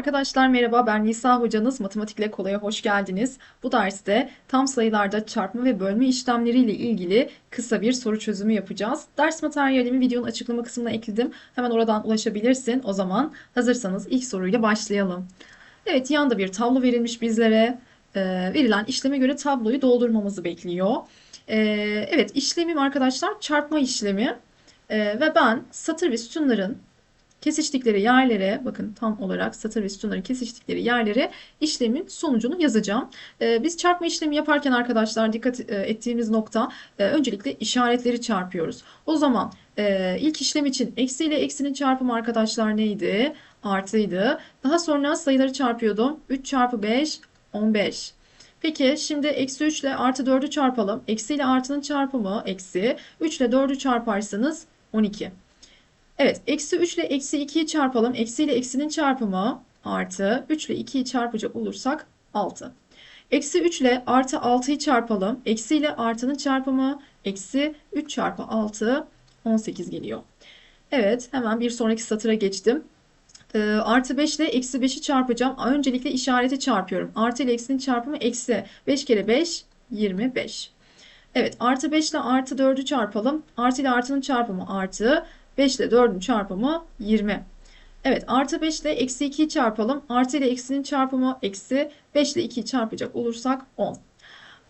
Arkadaşlar merhaba ben Nisa hocanız Matematikle Kolay'a hoş geldiniz. Bu derste tam sayılarda çarpma ve bölme işlemleriyle ilgili kısa bir soru çözümü yapacağız. Ders materyalimi videonun açıklama kısmına ekledim. Hemen oradan ulaşabilirsin. O zaman hazırsanız ilk soruyla başlayalım. Evet yanda bir tablo verilmiş bizlere. Ee, verilen işleme göre tabloyu doldurmamızı bekliyor. Ee, evet işlemim arkadaşlar çarpma işlemi. Ee, ve ben satır ve sütunların kesiştikleri yerlere bakın tam olarak satır ve sütunların kesiştikleri yerlere işlemin sonucunu yazacağım. Ee, biz çarpma işlemi yaparken arkadaşlar dikkat e, ettiğimiz nokta e, öncelikle işaretleri çarpıyoruz. O zaman e, ilk işlem için eksi ile eksinin çarpımı arkadaşlar neydi? Artıydı. Daha sonra sayıları çarpıyordum. 3 çarpı 5 15. Peki şimdi eksi 3 ile artı 4'ü çarpalım. Eksi ile artının çarpımı eksi. 3 ile 4'ü çarparsanız 12. Evet, eksi 3 ile eksi 2'yi çarpalım. Eksi ile eksinin çarpımı artı 3 ile 2'yi çarpacak olursak 6. Eksi 3 ile artı 6'yı çarpalım. Eksi ile artının çarpımı eksi 3 çarpı 6 18 geliyor. Evet, hemen bir sonraki satıra geçtim. E, artı 5 ile eksi 5'i çarpacağım. Öncelikle işareti çarpıyorum. Artı ile eksinin çarpımı eksi 5 kere 5 25. Evet, artı 5 ile artı 4'ü çarpalım. Artı ile artının çarpımı artı 5 ile 4'ün çarpımı 20. Evet artı 5 ile eksi 2'yi çarpalım. Artı ile eksinin çarpımı eksi 5 ile 2'yi çarpacak olursak 10.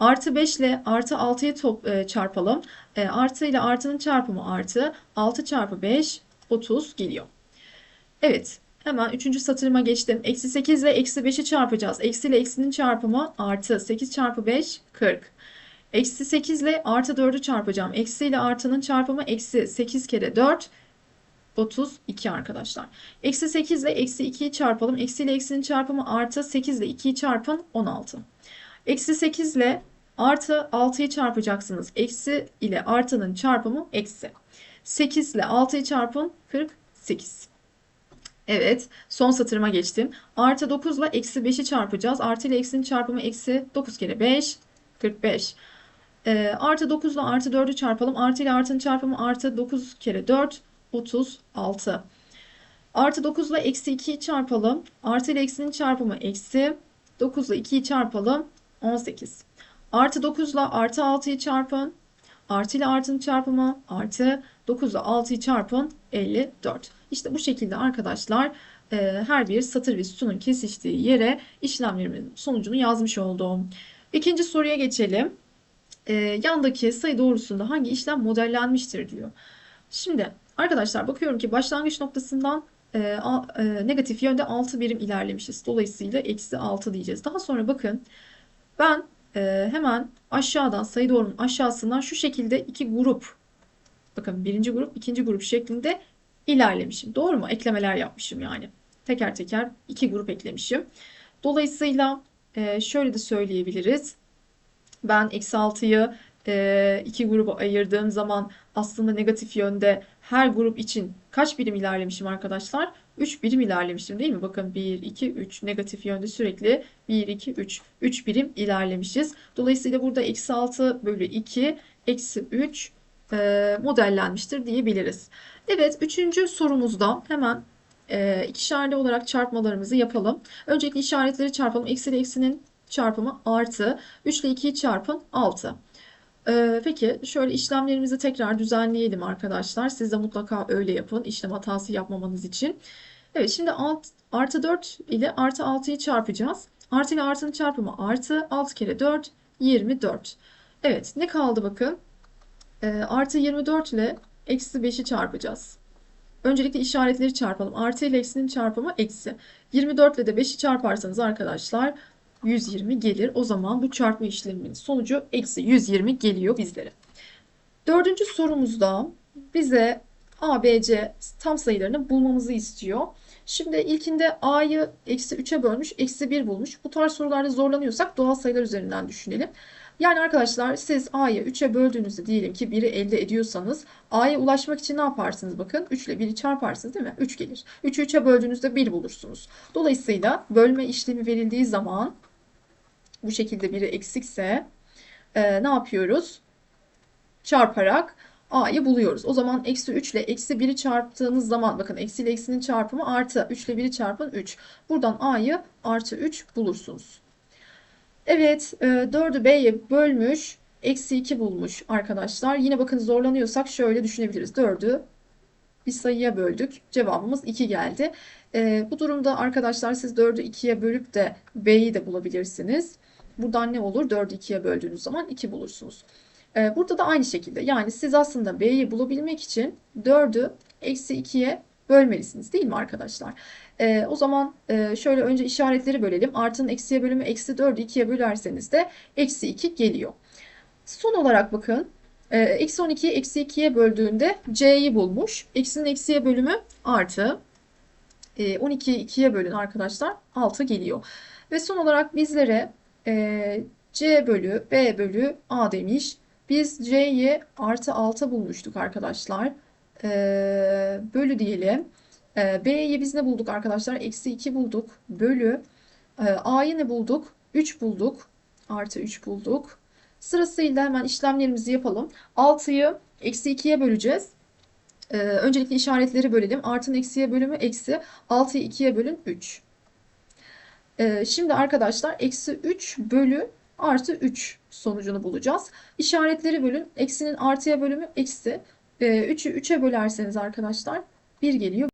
Artı 5 ile artı 6'yı top, e, çarpalım. E, artı ile artının çarpımı artı 6 çarpı 5 30 geliyor. Evet hemen 3. satırıma geçtim. Eksi 8 ile eksi 5'i çarpacağız. Eksi ile eksinin çarpımı artı 8 çarpı 5 40. Eksi 8 ile artı 4'ü çarpacağım. Eksi ile artının çarpımı eksi 8 kere 4 32 arkadaşlar. Eksi 8 ile eksi 2'yi çarpalım. Eksi ile eksinin çarpımı artı 8 ile 2'yi çarpın 16. Eksi 8 ile artı 6'yı çarpacaksınız. Eksi ile artının çarpımı eksi. 8 ile 6'yı çarpın 48. Evet son satırıma geçtim. Artı 9 ile eksi 5'i çarpacağız. Artı ile eksinin çarpımı eksi 9 kere 5 45. E, artı 9 ile artı 4'ü çarpalım. Artı ile artının çarpımı artı 9 kere 4 36. Artı 9 ile eksi 2'yi çarpalım. Artı ile eksinin çarpımı eksi. 9 ile 2'yi çarpalım. 18. Artı 9 ile artı 6'yı çarpın. Artı ile artının çarpımı artı 9 ile 6'yı çarpın 54. İşte bu şekilde arkadaşlar e, her bir satır ve sütunun kesiştiği yere işlemlerimin sonucunu yazmış oldum. İkinci soruya geçelim. E, yandaki sayı doğrusunda hangi işlem modellenmiştir diyor. Şimdi arkadaşlar bakıyorum ki başlangıç noktasından e, a, e, negatif yönde 6 birim ilerlemişiz. Dolayısıyla eksi 6 diyeceğiz. Daha sonra bakın ben e, hemen aşağıdan sayı doğrunun aşağısından şu şekilde iki grup bakın birinci grup ikinci grup şeklinde ilerlemişim. Doğru mu? Eklemeler yapmışım yani. Teker teker iki grup eklemişim. Dolayısıyla e, şöyle de söyleyebiliriz. Ben eksi 6'yı e, iki gruba ayırdığım zaman aslında negatif yönde her grup için kaç birim ilerlemişim arkadaşlar? 3 birim ilerlemişim değil mi? Bakın 1, 2, 3 negatif yönde sürekli 1, 2, 3. 3 birim ilerlemişiz. Dolayısıyla burada eksi 6 bölü 2 eksi 3 e, modellenmiştir diyebiliriz. Evet üçüncü sorumuzda hemen e, ikişerli olarak çarpmalarımızı yapalım. Öncelikle işaretleri çarpalım. Eksi ile eksinin çarpımı artı 3 ile 2'yi çarpın 6. Ee, peki şöyle işlemlerimizi tekrar düzenleyelim arkadaşlar. Siz de mutlaka öyle yapın işlem hatası yapmamanız için. Evet şimdi alt, artı 4 ile artı 6'yı çarpacağız. Artı ile artının çarpımı artı 6 kere 4 24. Evet ne kaldı bakın. Ee, artı 24 ile eksi 5'i çarpacağız. Öncelikle işaretleri çarpalım. Artı ile eksinin çarpımı eksi. 24 ile de 5'i çarparsanız arkadaşlar 120 gelir. O zaman bu çarpma işleminin sonucu eksi 120 geliyor bizlere. Dördüncü sorumuzda bize A, B, C tam sayılarını bulmamızı istiyor. Şimdi ilkinde A'yı eksi 3'e bölmüş, eksi 1 bulmuş. Bu tarz sorularda zorlanıyorsak doğal sayılar üzerinden düşünelim. Yani arkadaşlar siz A'yı 3'e böldüğünüzde diyelim ki 1'i elde ediyorsanız A'ya ulaşmak için ne yaparsınız? Bakın 3 ile 1'i çarparsınız değil mi? 3 gelir. 3'ü 3'e böldüğünüzde 1 bulursunuz. Dolayısıyla bölme işlemi verildiği zaman bu şekilde biri eksikse e, ne yapıyoruz? Çarparak a'yı buluyoruz. O zaman eksi 3 ile eksi 1'i çarptığınız zaman bakın eksi ile eksinin çarpımı artı 3 ile 1'i çarpın 3. Buradan a'yı artı 3 bulursunuz. Evet, e, 4'ü B'ye bölmüş, eksi 2 bulmuş arkadaşlar. Yine bakın zorlanıyorsak şöyle düşünebiliriz. 4'ü bir sayıya böldük. Cevabımız 2 geldi. E, bu durumda arkadaşlar siz 4'ü 2'ye bölüp de B'yi de bulabilirsiniz. Buradan ne olur? 4'ü 2'ye böldüğünüz zaman 2 bulursunuz. E, burada da aynı şekilde. Yani siz aslında B'yi bulabilmek için 4'ü eksi 2'ye bölmelisiniz değil mi arkadaşlar? E, o zaman e, şöyle önce işaretleri bölelim. Artının eksiye bölümü eksi 4'ü 2'ye bölerseniz de eksi 2 geliyor. Son olarak bakın. e, Eksi 12'yi eksi 2'ye böldüğünde C'yi bulmuş. Eksinin eksiye bölümü artı. E, 12'yi 2'ye bölün arkadaşlar. 6 geliyor. Ve son olarak bizlere e, C bölü B bölü A demiş. Biz C'yi artı 6 bulmuştuk arkadaşlar. E, bölü diyelim. E, B'yi biz ne bulduk arkadaşlar? Eksi 2 bulduk. Bölü. E, A'yı ne bulduk? 3 bulduk. Artı 3 bulduk. Sırasıyla hemen işlemlerimizi yapalım. 6'yı eksi 2'ye böleceğiz. E, öncelikle işaretleri bölelim. Artının eksiye bölümü eksi. 6'yı 2'ye bölün 3. E, şimdi arkadaşlar eksi 3 bölü artı 3 sonucunu bulacağız. İşaretleri bölün. Eksinin artıya bölümü eksi. E, 3'ü 3'e bölerseniz arkadaşlar 1 geliyor.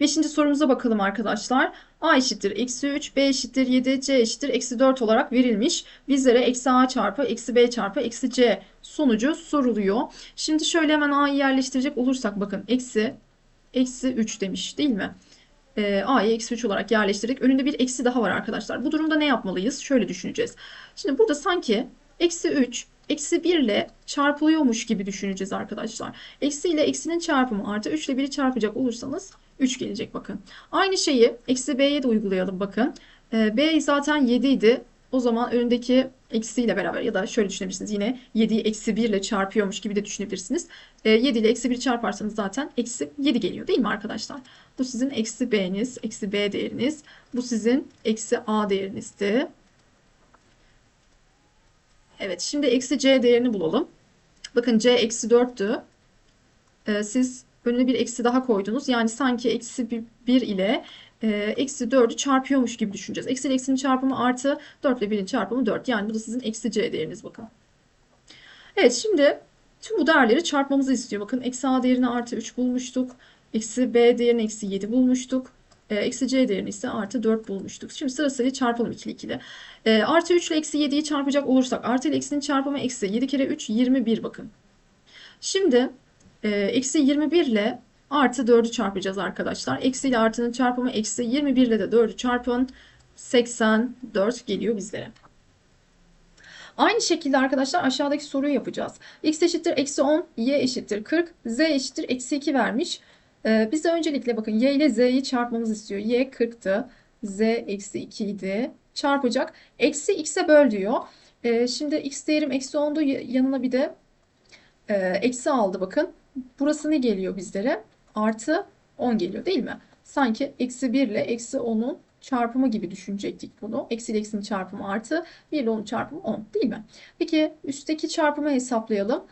Beşinci sorumuza bakalım arkadaşlar. A eşittir eksi 3, B eşittir 7, C eşittir eksi 4 olarak verilmiş. Bizlere eksi A çarpı eksi B çarpı eksi C sonucu soruluyor. Şimdi şöyle hemen A'yı yerleştirecek olursak bakın eksi eksi 3 demiş değil mi? Ee, A'yı eksi 3 olarak yerleştirdik. Önünde bir eksi daha var arkadaşlar. Bu durumda ne yapmalıyız? Şöyle düşüneceğiz. Şimdi burada sanki eksi 3 eksi 1 ile çarpılıyormuş gibi düşüneceğiz arkadaşlar. Eksi ile eksinin çarpımı artı 3 ile 1'i çarpacak olursanız 3 gelecek bakın. Aynı şeyi eksi b'ye de uygulayalım bakın. E, b zaten 7 idi. O zaman önündeki eksiyle beraber ya da şöyle düşünebilirsiniz. Yine 7'yi eksi 1 ile çarpıyormuş gibi de düşünebilirsiniz. E, 7 ile eksi 1 çarparsanız zaten eksi 7 geliyor değil mi arkadaşlar? Bu sizin eksi b'niz, eksi b değeriniz. Bu sizin eksi a değerinizdi. Evet şimdi eksi c değerini bulalım. Bakın c eksi 4'tü. E, siz önüne bir eksi daha koydunuz. Yani sanki eksi 1 ile eksi 4'ü çarpıyormuş gibi düşüneceğiz. Eksi eksinin çarpımı artı 4 ile 1'in çarpımı 4. Yani bu da sizin eksi c değeriniz bakın. Evet şimdi tüm bu değerleri çarpmamızı istiyor. Bakın eksi a değerini artı 3 bulmuştuk. Eksi b değerini eksi 7 bulmuştuk. E, eksi c değerini ise artı 4 bulmuştuk. Şimdi sırasıyla çarpalım ikili ikili. E, artı 3 ile eksi 7'yi çarpacak olursak artı ile eksinin çarpımı eksi 7 kere 3 21 bakın. Şimdi e, eksi 21 ile artı 4'ü çarpacağız arkadaşlar. Eksi ile artının çarpımı eksi 21 ile de 4'ü çarpın 84 geliyor bizlere. Aynı şekilde arkadaşlar aşağıdaki soruyu yapacağız. x eşittir eksi 10, y eşittir 40, z eşittir eksi 2 vermiş. Ee, bize öncelikle bakın y ile z'yi çarpmamız istiyor. y 40'tı, z eksi 2 idi. Çarpacak. Eksi x'e böl diyor. Ee, şimdi x değerim eksi 10'du yanına bir de e, eksi aldı bakın. Burası ne geliyor bizlere? Artı 10 geliyor değil mi? Sanki eksi 1 ile eksi 10'un çarpımı gibi düşünecektik bunu. Eksi ile eksinin çarpımı artı 1 ile 10'un çarpımı 10 değil mi? Peki üstteki çarpımı hesaplayalım.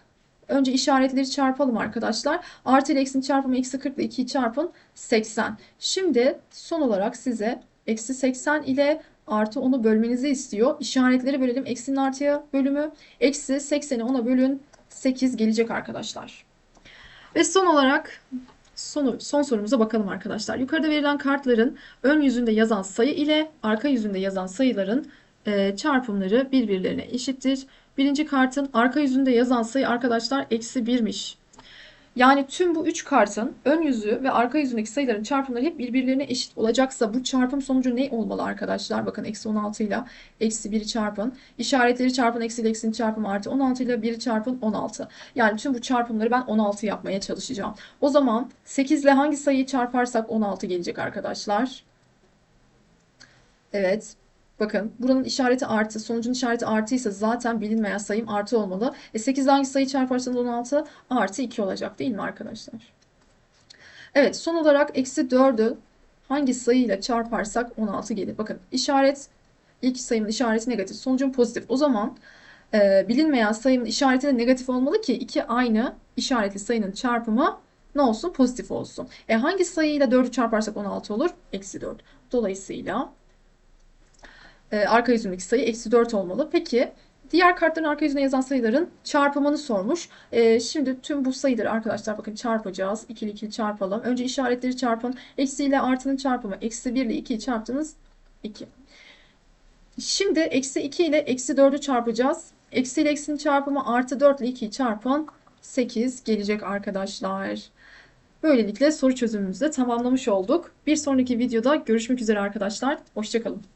Önce işaretleri çarpalım arkadaşlar. Artı ile eksinin çarpımı eksi 40 ile 2'yi çarpın 80. Şimdi son olarak size eksi 80 ile artı 10'u bölmenizi istiyor. İşaretleri bölelim. Eksinin artıya bölümü. Eksi 80'i 10'a bölün. 8 gelecek arkadaşlar. Ve son olarak son, son sorumuza bakalım arkadaşlar. Yukarıda verilen kartların ön yüzünde yazan sayı ile arka yüzünde yazan sayıların e, çarpımları birbirlerine eşittir. Birinci kartın arka yüzünde yazan sayı arkadaşlar eksi 1'miş. Yani tüm bu üç kartın ön yüzü ve arka yüzündeki sayıların çarpımları hep birbirlerine eşit olacaksa bu çarpım sonucu ne olmalı arkadaşlar? Bakın eksi 16 ile eksi 1'i çarpın. İşaretleri çarpın eksi ile eksinin çarpımı artı 16 ile 1'i çarpın 16. Yani tüm bu çarpımları ben 16 yapmaya çalışacağım. O zaman 8 ile hangi sayıyı çarparsak 16 gelecek arkadaşlar. Evet. Bakın buranın işareti artı, sonucun işareti artıysa zaten bilinmeyen sayım artı olmalı. E 8 hangi sayı çarparsanız 16 artı 2 olacak değil mi arkadaşlar? Evet son olarak eksi 4'ü hangi sayıyla çarparsak 16 gelir. Bakın işaret ilk sayımın işareti negatif, sonucun pozitif. O zaman Ee, bilinmeyen sayının işareti de negatif olmalı ki iki aynı işaretli sayının çarpımı ne olsun? Pozitif olsun. E hangi sayıyla 4'ü çarparsak 16 olur? Eksi 4. Dolayısıyla e, arka yüzündeki sayı eksi 4 olmalı. Peki diğer kartların arka yüzüne yazan sayıların çarpımını sormuş. E, şimdi tüm bu sayıları arkadaşlar bakın çarpacağız. İkili ikili çarpalım. Önce işaretleri çarpın. Eksi ile artının çarpımı. Eksi 1 ile 2'yi çarptınız. 2. Şimdi eksi 2 ile eksi 4'ü çarpacağız. Eksi ile eksinin çarpımı artı 4 ile 2'yi çarpın. 8 gelecek arkadaşlar. Böylelikle soru çözümümüzü de tamamlamış olduk. Bir sonraki videoda görüşmek üzere arkadaşlar. Hoşçakalın.